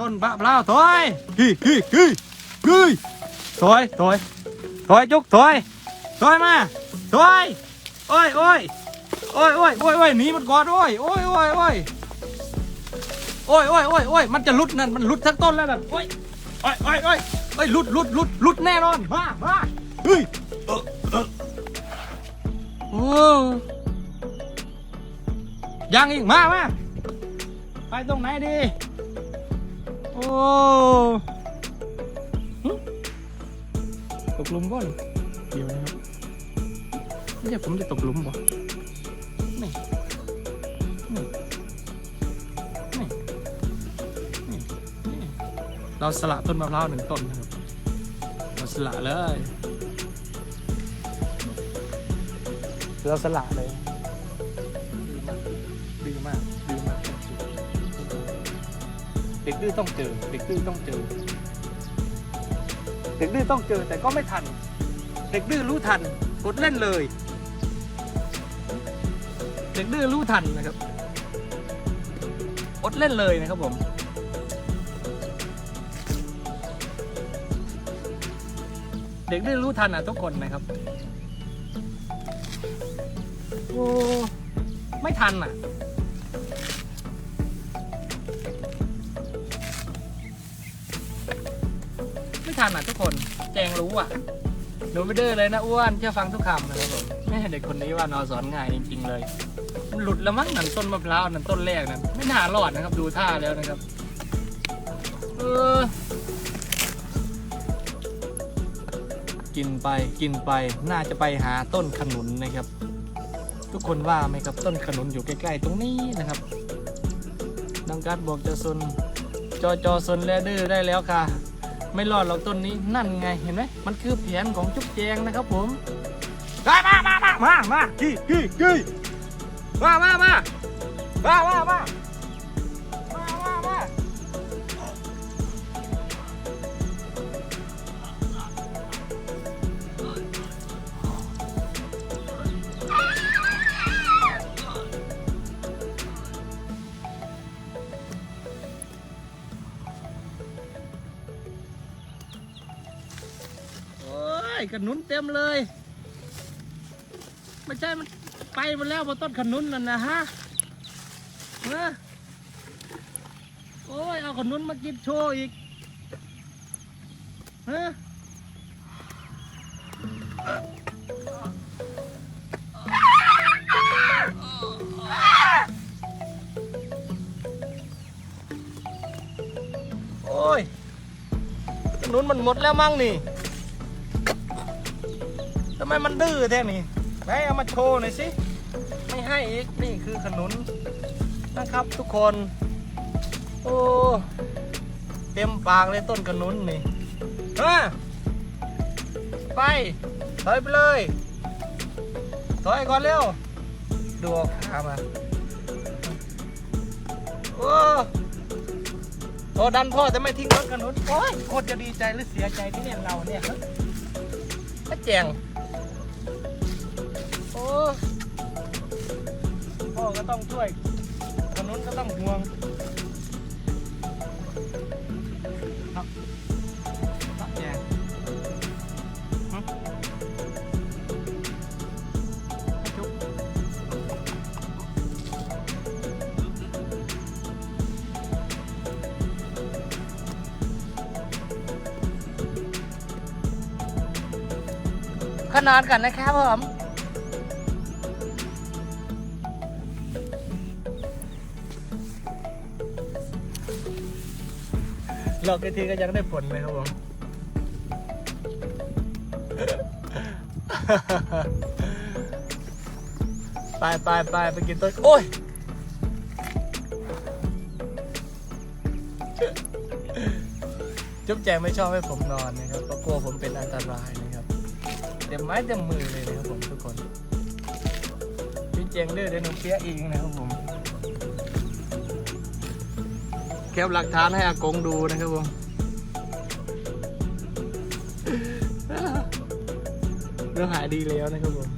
ต้นบะเปล่าถอยฮีฮีฮีฮีถอยถอยถอยจุกถอยถอยมาถอยโอ้ยโอ้ยโอ้ยโอ้ยโอ้ยโอ้ยหนีมันก่อนโอ้ยโอ้ยโอ้ยโอ้ยโอ้ยโอ้ยโอ้ยโอ้ยมันจะหลุดนั่นมันหลุดทั้งต้นแล้วนั่นโอ้ยโอ้ยโอ้ยโอ้ยโอ้ยหลุดหลุดหลุดหลุดแน่นอนมามาเฮ้ยเออเออโอ้ยังอีกมามาไปตรงไหนดี โอ้ตกลุมก่อนเดี๋ยวนะครับไม่ใช่ผมจะตกลุมบ่นี่นี่นี่นี่เราสละต้นมะพร้าวหนึ่งต้นนะครับเราสละเลย เราสละเลย เด็กดื้อต้องเจอ เด็กดื้อต้องเจอ เด็กดื้อต้องเจอแต่ก็ไม่ทัน เด็กดื้อรู้ทันกดเล่นเลย เด็กดื้อรู้ทันนะครับอดเล่นเลยนะครับผมเด็กดื้อรู้ทันอะทุกคนนะครับ โอ้ ไม่ทันอะ ทันอะทุกคนแจงรู้อะหนูไม่ดื้อเลยนะอ้วนเชื่อฟังทุกคำนะครับผมแม่เด็กคนนี้ว่านอสอนง่ายจริง ๆ เลยมันหลุดแล้วมั้งนั่นต้นมะพร้าวนั่นต้นแรกนั่นไม่น่ารอดนะครับ ดูท่าแล้วนะครับเออกินไปกินไปน่าจะไปหาต้นขนุนนะครับ ทุกคนว่าไหมครับต้นขนุนอยู่ใกล้ๆตรงนี้นะครับดังการบอกจะซนจอจอซนแลดื้อได้แล้วค่ะ ไม่รอดหรอกต้นนี้นั่นไงเห็นไหมมันคือแผนของจุ๊บแจงนะครับผมมามามามามามากี่กี่กี่มามามามามามามา ขนุนเต็มเลย ไม่ใช่มันไปหมดแล้วบนต้นขนุนนั่นนะฮะเออโอ้ยเอาขนุนมากินโชว์อีกฮะโอ้ยขนุนมันหมดแล้วมั้งนี่ ทำไมมันดื้อแท้นี่ไหนเอามาโชว์หน่อยสิ ไม่ให้อีก นี่คือขนุนนะครับทุกคน โอ้ เต็มปากเลยต้นขนุนนี่ฮะไปถอยไปเลยถอยก่อนเร็ว ดูขามา โอ้โอ้ดันพ่อแต่ไม่ทิ้งต้นขนุนโอ้ยโคตรจะดีใจหรือเสียใจที่เล่นเราเนี่ยฮะแจง พ่อก็ต้องช่วยคนนู้นก็ต้องห่วงครับครับแจงหึจุ๊บขนาดกันนะครับผม หลอกกันทีก็ยังได้ผลเลยครับผม ไปไปไปไปกินต้นโอ้ยจุ๊บแจงไม่ชอบให้ผมนอนนะครับเพราะกลัวผมเป็นอันตรายนะครับเต็มไม้เต็มมือเลยนะครับผมทุกคนพี่แจงดื้อเดนูเปียเองนะครับผม แคปหลักฐานให้อากงดูนะครับผมเรื่องหายดีแล้วนะครับผม